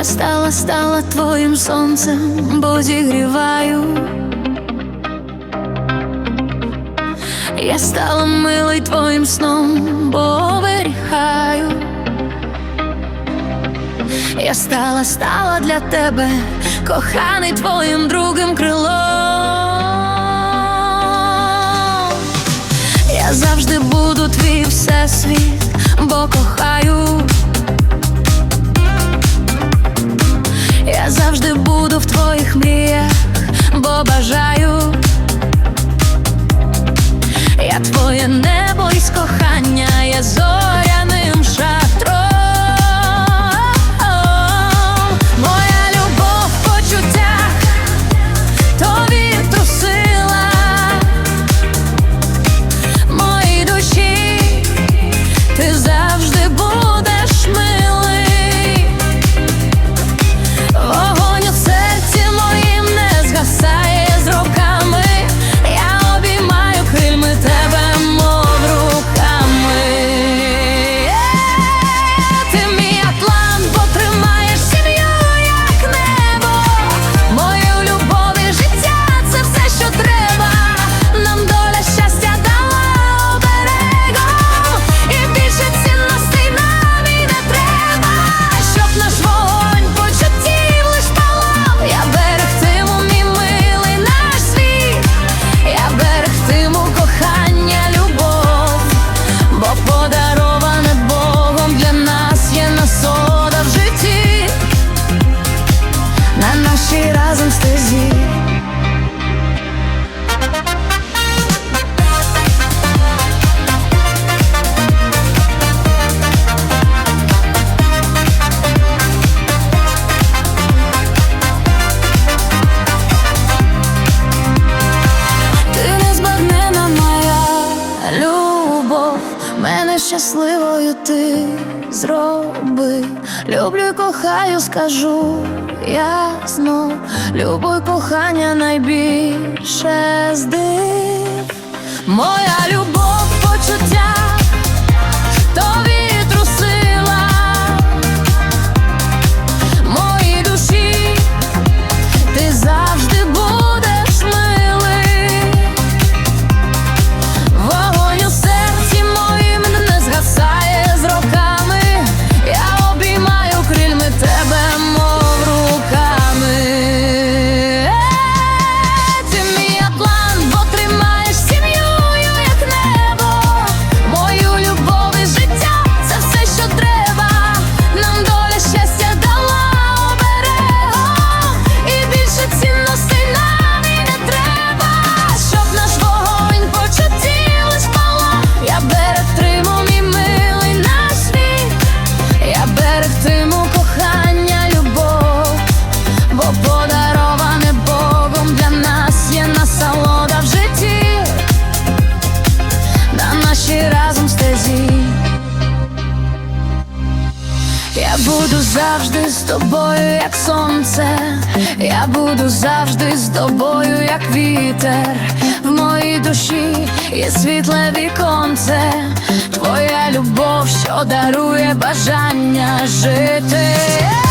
Я стала, стала твоїм сонцем, бо зігріваю. Я стала милий твоїм сном, бо оберігаю. Я стала, стала для тебе, коханий твоїм другим крилом. твоїх мрій. мене щасливою ти зроби, люблю й кохаю, скажу ясно, Любов кохання найбільше здив, моя любов почуття. Я буду завжди з тобою, як сонце, я буду завжди з тобою, як вітер. В моїй душі є світле віконце, твоя любов, що дарує бажання жити.